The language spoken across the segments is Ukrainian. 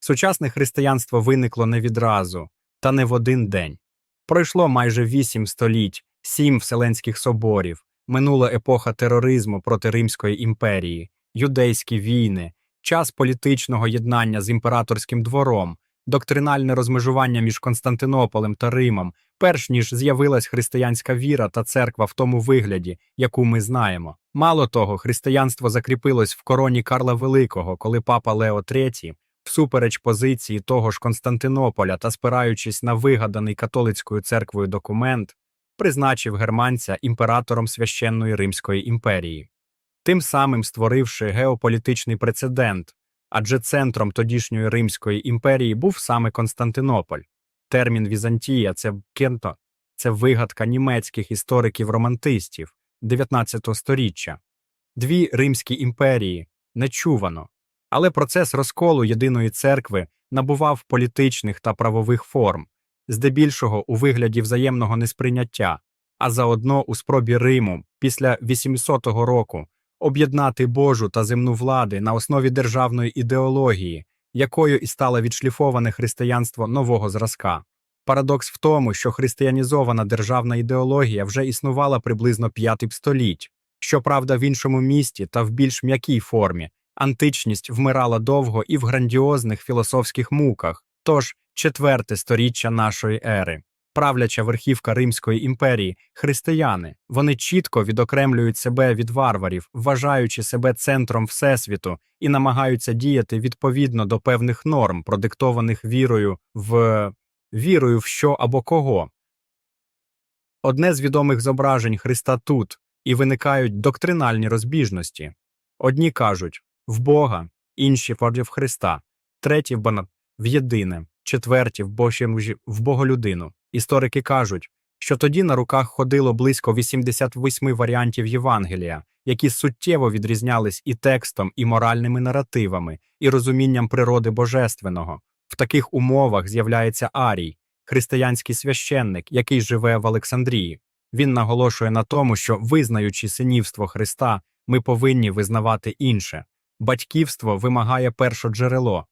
Сучасне християнство виникло не відразу, та не в один день. Пройшло майже вісім століть, сім вселенських соборів, минула епоха тероризму проти Римської імперії, юдейські війни, час політичного єднання з імператорським двором, доктринальне розмежування між Константинополем та Римом, перш ніж з'явилась християнська віра та церква в тому вигляді, яку ми знаємо. Мало того, християнство закріпилось в короні Карла Великого, коли папа Лео III, всупереч позиції того ж Константинополя та спираючись на вигаданий католицькою церквою документ, призначив германця імператором священної Римської імперії, тим самим створивши геополітичний прецедент, адже центром тодішньої Римської імперії був саме Константинополь. Термін Візантія це кенто, це вигадка німецьких істориків-романтистів 19 століття. Дві Римські імперії нечувано, але процес розколу єдиної церкви набував політичних та правових форм, здебільшого у вигляді взаємного несприйняття, а заодно у спробі Риму після 800 року об'єднати Божу та земну влади на основі державної ідеології, якою і стало відшліфоване християнство нового зразка. Парадокс в тому, що християнізована державна ідеологія вже існувала приблизно п'яти століть, щоправда, в іншому місті та в більш м'якій формі. Античність вмирала довго і в грандіозних філософських муках, тож четверте сторіччя нашої ери. Правляча верхівка Римської імперії, християни, вони чітко відокремлюють себе від варварів, вважаючи себе центром Всесвіту і намагаються діяти відповідно до певних норм, продиктованих вірою в вірою в що або кого. Одне з відомих зображень Христа тут, і виникають доктринальні розбіжності. Одні кажуть в Бога, інші в Христа, треті в Бона в єдине, четверті в Божім в Боголюдину. Історики кажуть, що тоді на руках ходило близько 88 варіантів Євангелія, які суттєво відрізнялись і текстом, і моральними наративами, і розумінням природи божественного. В таких умовах з'являється Арій, християнський священник, який живе в Олександрії. Він наголошує на тому, що, визнаючи синівство Христа, ми повинні визнавати інше. Батьківство вимагає першоджерело.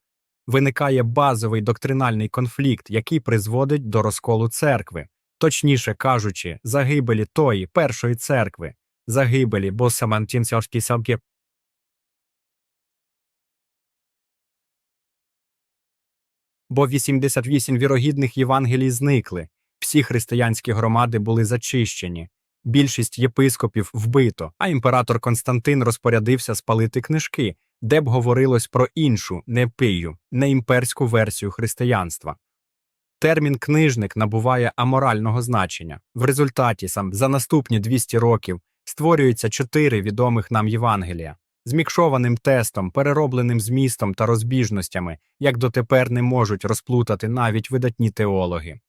Виникає базовий доктринальний конфлікт, який призводить до розколу церкви, точніше кажучи, загибелі тої першої церкви, загибелі, бо самантінцьовські самки. Бо 88 вірогідних Євангелій зникли, всі християнські громади були зачищені, більшість єпископів вбито, а імператор Константин розпорядився спалити книжки, де б говорилось про іншу, не пию, не імперську версію християнства. Термін книжник набуває аморального значення. В результаті сам за наступні 200 років створюється чотири відомих нам Євангелія з мікшованим тестом, переробленим змістом та розбіжностями, як дотепер не можуть розплутати навіть видатні теологи.